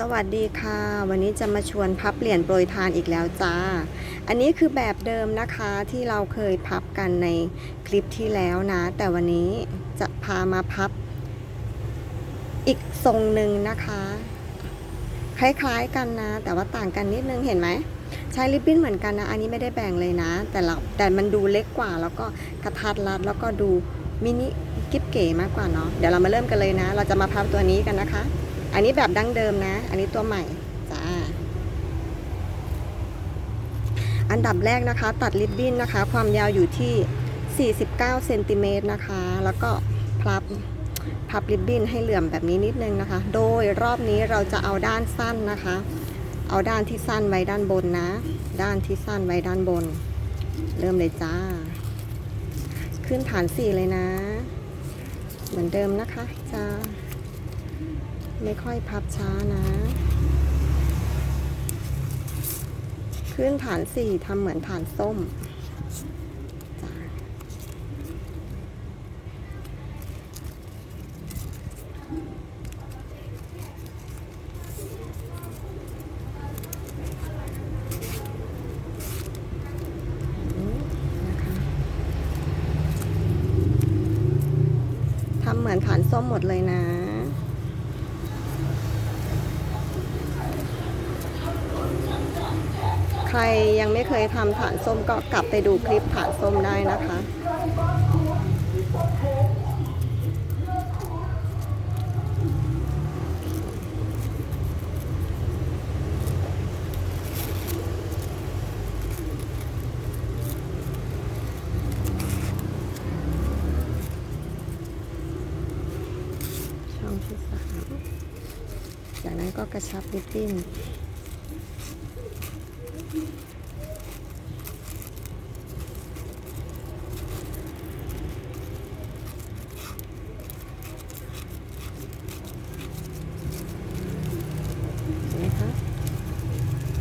สวัสดีค่ะ วันนี้จะมาชวนพับเหรียญโปรยทานอีกแล้วจ้า อันนี้คือแบบเดิมนะคะที่เราเคยพับกันในคลิปที่แล้วนะ แต่วันนี้จะพามาพับอีกทรงหนึ่งนะคะ คล้ายๆกันนะ แต่ว่าต่างกันนิดนึงเห็นไหมใช้ริบบิ้นเหมือนกันนะ อันนี้ไม่ได้แบ่งเลยนะ แต่เราแต่มันดูเล็กกว่า แล้วก็กระทัดรัดแล้วก็ดูมินิกิ๊บเก๋มากกว่าเนาะเดี๋ยวเรามาเริ่มกันเลยนะ เราจะมาพับตัวนี้กันนะคะ อันนี้แบบดั้งเดิมนะ อันนี้ตัวใหม่จ้าอันดับแรกนะคะ ตัดริบบิ้นนะคะ ความยาวอยู่ที่ 49เซนติเมตรนะคะ แล้วก็พับพับริบบิ้นให้เหลื่อมแบบนี้นิดนึงนะคะ โดยรอบนี้เราจะเอาด้านสั้นนะคะ เอาด้านที่สั้นไว้ด้านบนนะ ด้านที่สั้นไว้ด้านบน เริ่มเลยจ้า ขึ้นฐานสี่เลยนะ เหมือนเดิมนะคะจ้า ไม่ค่อยพับช้านะ ขึ้นฐานสี่ทำเหมือนฐานส้มทำเหมือนฐานส้มหมดเลยนะ ใค รยังไม่เคยทำฐานส้มก็กลับไปดูคลิปฐานส้มได้นะคะ ช่องที่สามจากนั้นก็กระชับริบบิ้นเห็นไหมคะ จ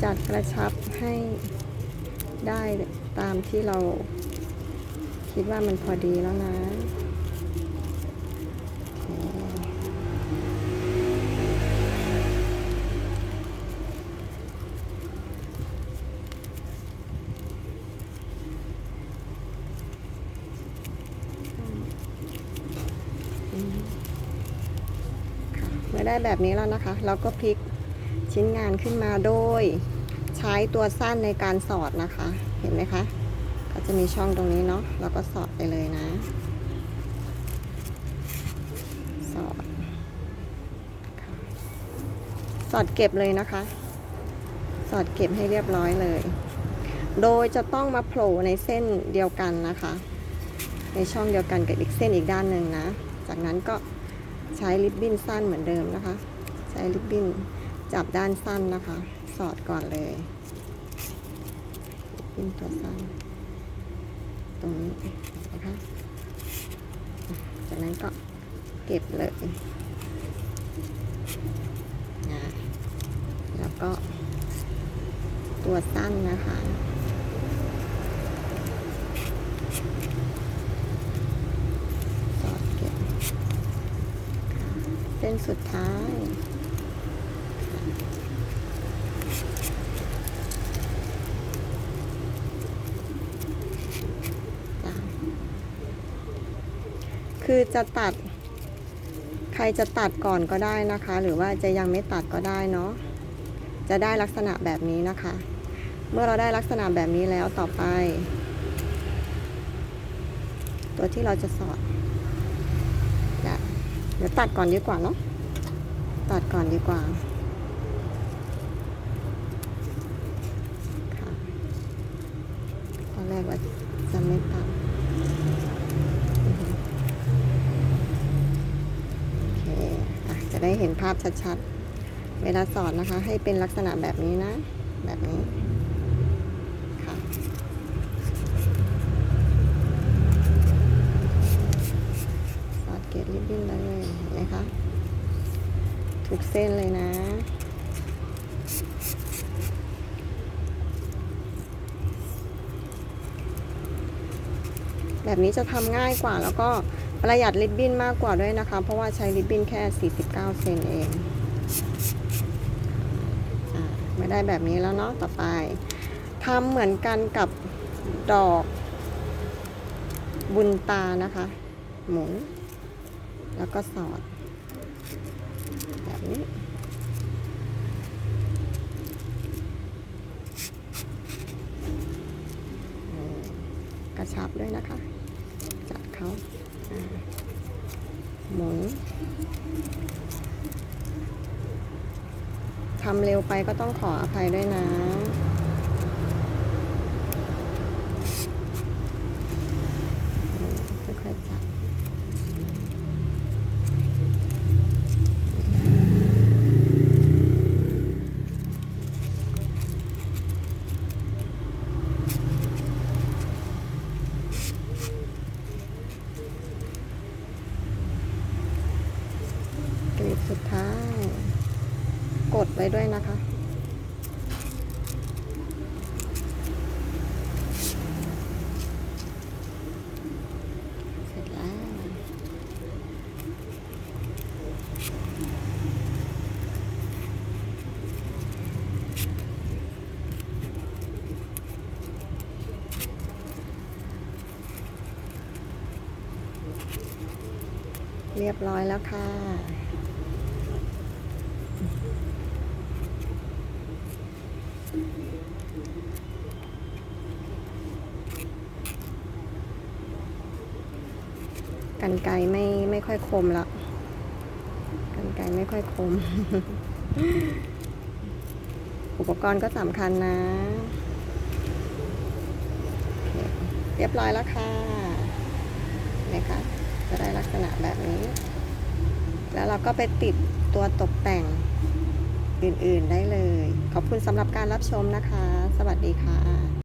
ัดกระชับให้ได้ตามที่เราคิดว่ามันพอดีแล้วนะ ได้แบบนี้แล้วนะคะ เราก็พลิกชิ้นงานขึ้นมาโดยใช้ตัวสั้นในการสอดนะคะ เห็นไหมคะ ก็จะมีช่องตรงนี้เนาะเราก็สอดไปเลยนะ สอด สอดเก็บเลยนะคะ สอดเก็บให้เรียบร้อยเลย โดยจะต้องมาโผล่ในเส้นเดียวกันนะคะ ในช่องเดียวกันกับอีกเส้นอีกด้านหนึ่งนะ จากนั้นก็ ใช้ริบบิ้นสั้นเหมือนเดิมนะคะ ใช้ริบบิ้นจับด้านสั้นนะคะ สอดก่อนเลยปิ้นตัวสั้น ตรงนี้นะคะจากนั้นก็เก็บเลยนะแล้วก็ตัวสั้นนะคะ สอดเก็บค่ะเส้นสุดท้าย คือจะตัด ใครจะตัดก่อนก็ได้นะคะ หรือว่าจะยังไม่ตัดก็ได้เนาะ จะได้ลักษณะแบบนี้นะคะ เมื่อเราได้ลักษณะแบบนี้แล้วต่อไป ตัวที่เราจะสอด ดี๋ยวตัดก่อนดีกว่าเนาะตัดก่อนดีกว่าค่ะตอนแรกว่าจะไม่ตัดโอเคอะจะได้เห็นภาพชัดๆ เวลาสอนนะคะ ให้เป็นลักษณะแบบนี้นะ แบบนี้ ค่ะ สอดเกล็ดริบบิ้นเลยเห็นไหมคะ ทุกเส้นเลยนะแบบนี้จะทำง่ายกว่าแล้วก็ประหยัดริบบิ้นมากกว่าด้วยนะคะ เพราะว่าใช้ริบบิ้นแค่ 49 เซนเองได้แบบนี้แล้วเนาะต่อไปทำเหมือนกันกับดอกบุญตานะคะ หมุนแล้วก็สอด แบบนี้ กระชับด้วยนะคะ จับเขาอ่าหมุนทำเร็วไปก็ต้องขออภัยด้วยนะ อืมค่อยๆจับ กลีบสุดท้าย กดไว้ด้วยนะคะ เสร็จแล้ว เรียบร้อยแล้วค่ะ กันไกรไม่ไม่ค่อยคมละกันไกรไม่ค่อยคม อุปกรณ์ก็สำคัญนะ เรียบร้อยแล้วค่ะนะคะจะได้ลักษณะแบบนี้ แล้วเราก็ไปติดตัวตกแต่งอื่นๆได้เลย ขอบคุณสำหรับการรับชมนะคะ สวัสดีค่ะ